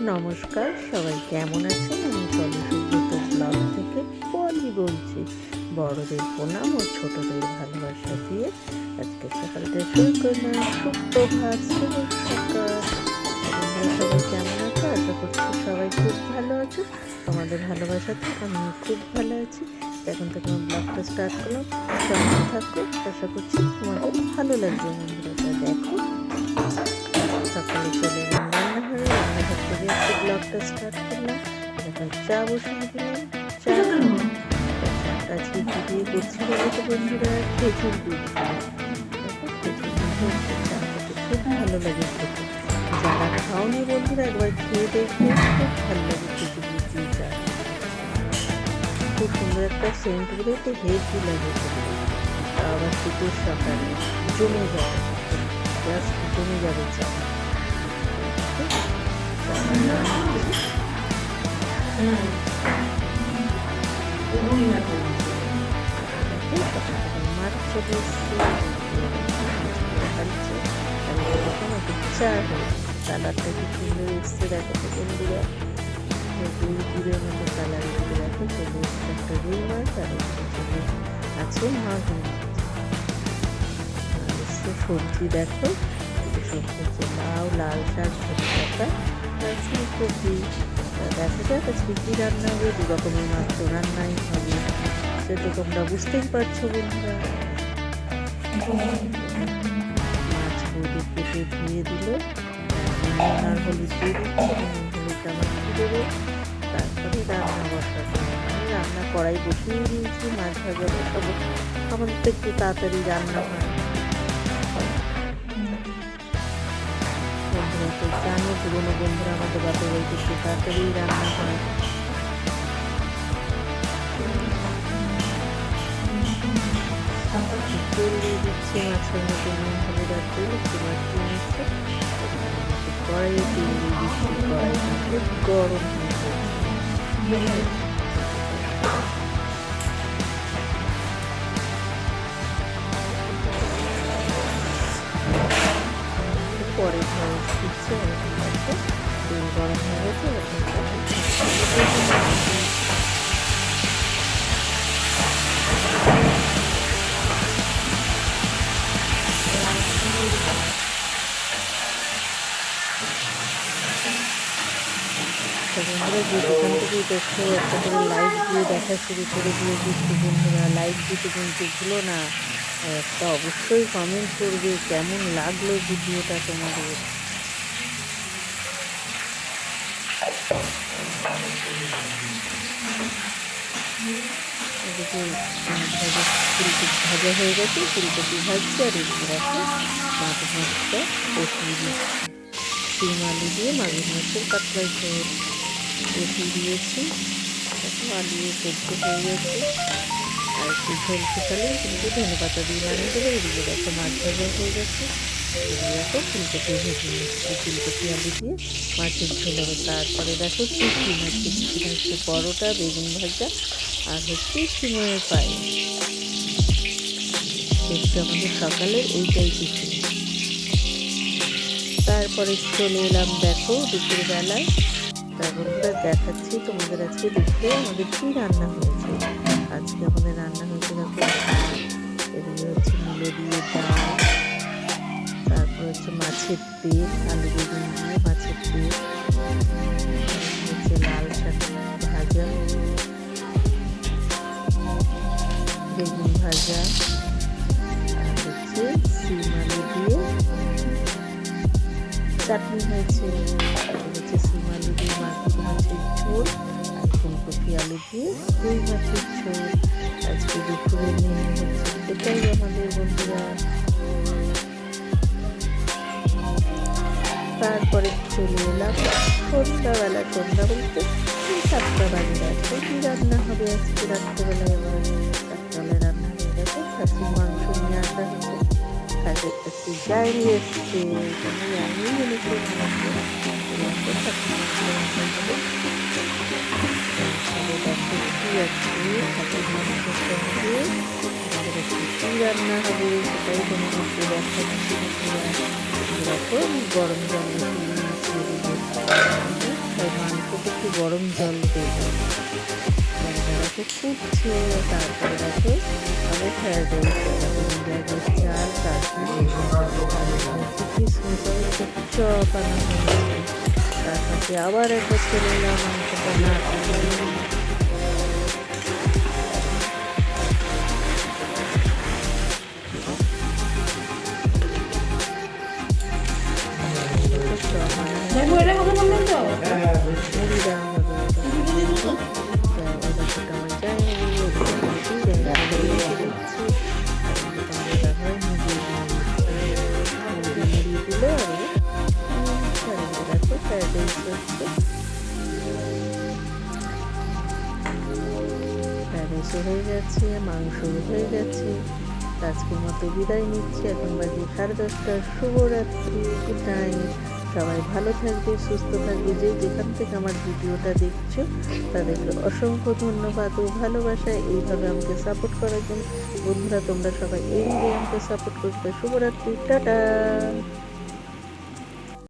নমস্কার, সবাই কেমন আছেন? আমি পলি সুব্রত ব্লগ থেকে পলি বলছি, বড়দের প্রণাম ও ছোটদের ভালোবাসা দিয়ে আজকে সকালটা শুরু করলাম। সুপ্রভাত সকাল। সবাই কেমন আছো? আশা করছি সবাই খুব ভালো আছো। তোমাদের ভালোবাসাতে আমি খুব ভালো আছি। এখন থেকে আমার ব্লগটা স্টার্ট করলাম। সঙ্গে থাকো, আশা করছি তোমাদের ভালো লাগবে বন্ধুরা। দেখো, সকালে চলে একটু ব্লগটা স্টার্ট করলাম। চা বসিয়ে দিলাম। চা ছিটি দিয়ে করছি বলে তো বন্ধুরা খেজুর দুধ খেজুর দুধ চা খুব ভালো লাগে খেতে। যারা খাওনি বন্ধুরা একবার খেয়ে দেখবে খুব ভালো লাগে খেজুর দুধ দিয়ে চা। খুব সুন্দর একটা সেন্ট বেরোতে হেভি লাগে তা আবার শীতের সকালে জমে যাবে। জাস্ট জমে যাবে চা। এরকম একটা চা কালারটা কি কালার দিয়ে দেখো একটা রুই মাছ আর একটা আছে সবজি দেখো সবজি লাউ লাল শাক ধনে পাতা তা দেখা যাক আজকে কী রান্না হবে দু রকমের তো রান্নাই হবে। সে তো তোমরা বুঝতেই পারছ বন্ধুরা। মাছ বৌদি কেটে ধুয়ে দিল। আর হলুদ দিয়ে দিচ্ছি হলুদটা মাখিয়ে দেবো। তারপরে রান্না বসাবো। আমি রান্না কড়াই বসিয়ে দিয়েছি, মাছ ভাজা বসাবো। আমাদের তো একটু তাড়াতাড়ি রান্না হয়। পুরোনো বন্ধুরা আমাদের বাপের বাড়িতে সে তাড়াতাড়ি রান্না করে দিচ্ছি মাছের মধ্যে গরম বন্ধুরা, যে দোকান থেকে দেখছ, একটা করে লাইক দিয়ে দেখা শুরু করে দিয়ে দিচ্ছি বন্ধুরা লাইক দিতে কিন্তু ভুলো না। একটা অবশ্যই কমেন্ট করবে, কেমন লাগল ভিডিওটা তোমাদের? এদিকে ভাজা হয়ে গেছে, ফুলকপি ভাজছে আর এদিকে রাখে মাছ মাছটা কষিয়ে দিচ্ছি শিম আলু দিয়ে মাগুর মাছের পাতলা ঝোল। কষিয়ে দিয়েছি। আলু সেদ্ধ হয়ে গেছে আর একটু ঝোল শুকালে কিন্তু ধনে পাতা দিয়ে নামিয়ে দেবে। এদিকে দেখো মাছ ভাজা হয়ে গেছে। এদিকে দেখো ফুলকপি ভেজে নিচ্ছি, ফুলকপি আলু দিয়ে। মাছের ঝোল হবে। তারপরে দেখো টিফিন হচ্ছে টিফিন হচ্ছে পরোটা, বেগুন ভাজা আর হচ্ছে সিমের পায়ে হচ্ছে আমাদের সকালে এইটাই কিছু তারপরে চলে এলাম দেখো দুপুরবেলায়। তা দেখাচ্ছি তোমাদের আজকে দেখতে আমাদের কী রান্না হয়েছে। আজকে আমাদের রান্না হয়েছে দেখো, এদিকে হচ্ছে মুলো দিয়ে ডাল, তারপর হচ্ছে মাছের তেল, আলু বেগুন দিয়ে মাছের তেল, হচ্ছে লাল শাক ভাজা, বেগুন ভাজা, আর হচ্ছে সিম আলু দিয়ে চাটনি হয়েছে। ঝোল আর ফুলকপি আলু দিয়ে রুই মাছের আজকে দুপুরে এটাই আমাদের বন্ধুরা। তারপরে চলে এলাম সন্ধ্যাবেলা সন্ধ্যা বলতে সাতটা বাজে রাখব কী রান্না হবে আজকে? রাত্রেবেলায় এবার রাত্রেবেলায় রান্না হয়ে গেছে। খাসির মাংস নিয়ে আসা হচ্ছে। খাসির একটু ডায়েরি এসছে। আমি দেখো গরম জল মিশিয়ে দিয়েছি গরম জল জলটা রাখো ফুটছে তারপরে রাখো আবার ফ্রাইড রাইস আর চপ হয়েছে Tapos awa request ko nila ang হয়ে গেছে মাংসও হয়ে গেছে। আজকের মতো বিদায় নিচ্ছি। এখন বাজে সাড়ে দশটা। শুভরাত্রি। গুড নাইট সবাই ভালো থাকবে, সুস্থ থাকবে। যে যেখান থেকে আমার ভিডিওটা দেখছ, তাদেরকে অসংখ্য ধন্যবাদ ও ভালোবাসা। এইভাবে আমাকে সাপোর্ট করার জন্য বন্ধুরা, তোমরা সবাই এইভাবে আমাকে সাপোর্ট করবে। শুভরাত্রি। টাটা।